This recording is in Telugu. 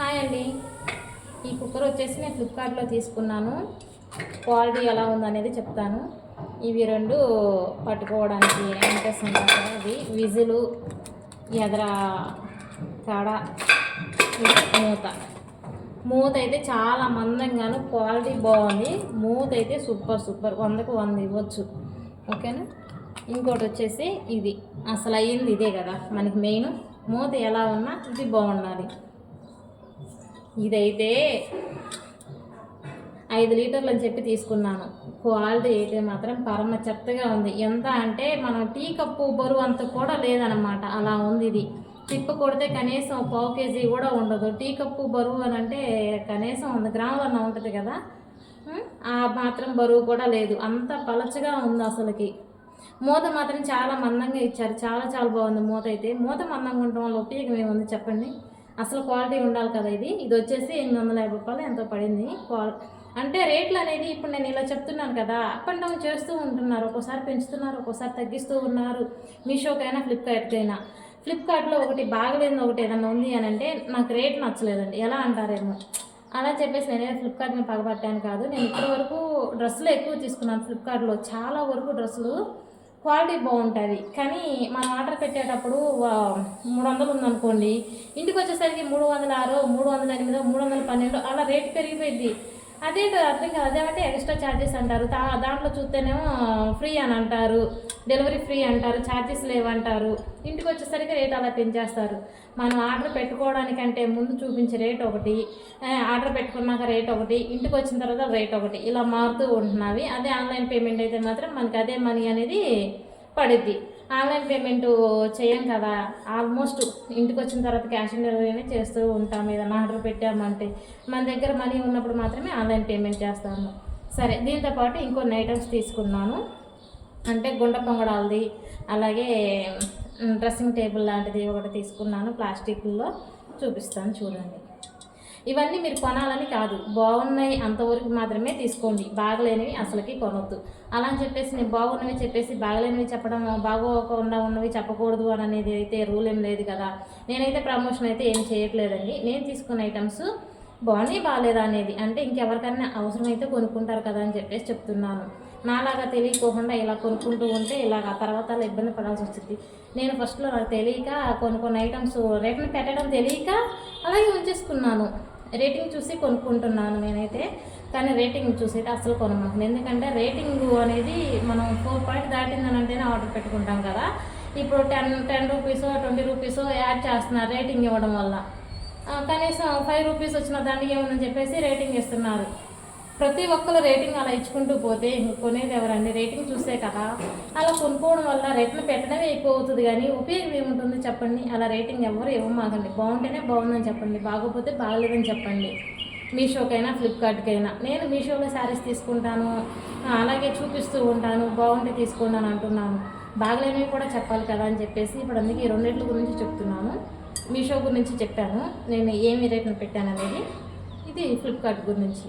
హాయ్ అండి. ఈ కుక్కర్ వచ్చేసి నేను ఫ్లిప్కార్ట్లో తీసుకున్నాను. క్వాలిటీ ఎలా ఉందనేది చెప్తాను. ఇవి రెండు పట్టుకోవడానికి యాంకర్స్ ఉంటాయి కదా ఇవి విజులు ఎదర కాడ మూత. మూత అయితే చాలా మందంగాను క్వాలిటీ బాగుంది. మూత అయితే సూపర్ సూపర్. వందకు వంద ఇవ్వచ్చు. ఓకేనా? ఇంకోటి వచ్చేసి ఇది. అసలు అయ్యింది ఇదే కదా. మనకి మెయిన్. మూత ఎలా ఉన్నా ఇది బాగుండాలి. ఇదైతే ఐదు లీటర్లు అని చెప్పి తీసుకున్నాను. క్వాలిటీ అయితే మాత్రం పరమ చెత్తగా ఉంది. ఎంత అంటే మనం టీ కప్పు బరువు అంత కూడా లేదనమాట అలా ఉంది ఇది. తిప్ప కొడితే కనీసం పావు కేజీ కూడా ఉండదు. టీ కప్పు బరువు అని అంటే కనీసం వంద గ్రాములన్న ఉంటుంది కదా. ఆ మాత్రం బరువు కూడా లేదు. అంత పలచగా ఉంది అసలుకి. మూత మాత్రం చాలా మందంగా ఇచ్చారు. చాలా చాలా బాగుంది మూత అయితే. మూత మందంగా ఉండటం వల్ల ఉపయోగం ఏముంది చెప్పండి? అసలు క్వాలిటీ ఉండాలి కదా ఇది. ఇది వచ్చేసి ఎనిమిది వందల యాభై రూపాయలు ఎంతో పడింది. అంటే రేట్లు అనేది ఇప్పుడు నేను ఇలా చెప్తున్నాను కదా అప్ అండ్ డౌన్ చేస్తూ ఉంటున్నారు. ఒక్కోసారి పెంచుతున్నారు ఒక్కోసారి తగ్గిస్తూ ఉన్నారు. మీషోకైనా ఫ్లిప్కార్ట్కైనా. ఫ్లిప్కార్ట్లో ఒకటి బాగలేదు ఒకటి ఏదైనా ఉంది అని అంటే నాకు రేట్ నచ్చలేదండి. ఎలా అంటారేమో. అలా చెప్పేసి నేనే ఫ్లిప్కార్ట్ని పగబట్టాను కాదు. నేను ఇప్పటివరకు డ్రెస్సులు ఎక్కువ తీసుకున్నాను ఫ్లిప్కార్ట్లో. చాలా వరకు డ్రెస్సులు క్వాలిటీ బాగుంటుంది. కానీ మనం ఆర్డర్ పెట్టేటప్పుడు మూడు వందలు ఉందనుకోండి ఇంటికి వచ్చేసరికి మూడు వందల ఆరు మూడు వందల ఎనిమిదో మూడు వందల పన్నెండు అలా రేట్ పెరిగిపోయింది అదేంటో అర్థం కాదు. అదేమంటే ఎక్స్ట్రా ఛార్జెస్ అంటారు. దాంట్లో చూస్తేనేమో ఫ్రీ అని అంటారు. డెలివరీ ఫ్రీ అంటారు. ఛార్జెస్ లేవంటారు. ఇంటికి వచ్చేసరికి రేట్ అలా పెంచేస్తారు. మనం ఆర్డర్ పెట్టుకోవడానికంటే ముందు చూపించే రేట్ ఒకటి ఆర్డర్ పెట్టుకున్నాక రేట్ ఒకటి ఇంటికి వచ్చిన తర్వాత రేట్ ఒకటి. ఇలా మారుతూ ఉంటున్నవి. అదే ఆన్లైన్ పేమెంట్ అయితే మాత్రం మనకి అదే మనీ అనేది పడుద్ది. ఆన్లైన్ పేమెంట్ చేయం కదా. ఆల్మోస్ట్ ఇంటికి వచ్చిన తర్వాత క్యాష్ ఆన్ డెలివరీనే చేస్తూ ఉంటాం. ఏదైనా ఆర్డర్ పెట్టామంటే మన దగ్గర మనీ ఉన్నప్పుడు మాత్రమే ఆన్లైన్ పేమెంట్ చేస్తాము. సరే దీంతో పాటు ఇంకొన్ని ఐటమ్స్ తీసుకున్నాను. అంటే గుండ పొంగడాలది అలాగే డ్రెస్సింగ్ టేబుల్ లాంటిది ఒకటి తీసుకున్నాను. ప్లాస్టిక్లో చూపిస్తాను చూడండి. ఇవన్నీ మీరు కొనాలని కాదు. బాగున్నాయి అంతవరకు మాత్రమే తీసుకోండి. బాగలేనివి అసలుకి కొనొద్దు. అలా అని చెప్పేసి నేను బాగున్నవి చెప్పేసి బాగలేనివి చెప్పడం బాగోకుండా ఉన్నవి చెప్పకూడదు అని అనేది అయితే రూల్ ఏం లేదు కదా. నేనైతే ప్రమోషన్ అయితే ఏం చేయట్లేదండి. నేను తీసుకున్న ఐటమ్స్ బాగున్నాయి బాగాలేదా అనేది అంటే ఇంకెవరికైనా అవసరమైతే కొనుక్కుంటారు కదా అని చెప్పేసి చెప్తున్నాను. నాలాగా తెలియకోకుండా ఇలా కొనుక్కుంటూ ఉంటే ఇలాగ ఆ తర్వాత అలా ఇబ్బంది పడాల్సి వచ్చింది నేను ఫస్ట్లో నాకు తెలియక కొన్ని కొన్ని ఐటమ్స్ రేట్ని పెట్టడం తెలియక అలాగే ఉంచేసుకున్నాను. రేటింగ్ చూసి కొనుక్కుంటున్నాను నేనైతే. కానీ రేటింగ్ చూసి అయితే అసలు కొనమాను ఎందుకంటే రేటింగ్ అనేది మనం ఫోర్ పాయింట్ దాటిందని అంటేనే ఆర్డర్ పెట్టుకుంటాం కదా. ఇప్పుడు ten ten rupees twenty rupees add చేస్తున్నారు రేటింగ్ ఇవ్వడం వల్ల. కనీసం ఫైవ్ రూపీస్ వచ్చిన దానికి ఏముందని చెప్పేసి రేటింగ్ ఇస్తున్నారు. ప్రతి ఒక్కరు రేటింగ్ అలా ఇచ్చుకుంటూ పోతే ఇంక కొనేది ఎవరండి? రేటింగ్ చూసే కదా. అలా కొనుక్కోవడం వల్ల రేట్లు పెట్టడమే ఎక్కువ అవుతుంది కానీ ఉపయోగం ఏముంటుంది చెప్పండి? అలా రేటింగ్ ఎవరు ఇవ్వమాకండి. బాగుంటేనే బాగుందని చెప్పండి. బాగోపోతే బాగలేదని చెప్పండి. మీషోకైనా ఫ్లిప్కార్ట్కైనా. నేను మీషోలో శారీస్ తీసుకుంటాను. అలాగే చూపిస్తూ ఉంటాను. బాగుంటే తీసుకోండి అని అంటున్నాను. బాగలేనివి కూడా చెప్పాలి కదా అని చెప్పేసి ఇప్పుడు అందుకే ఈ రెండింటి గురించి చెప్తున్నాను. మీషో గురించి చెప్పాను. నేను ఏమి రేట్ను పెట్టాను అనేది ఇది ఫ్లిప్కార్ట్ గురించి.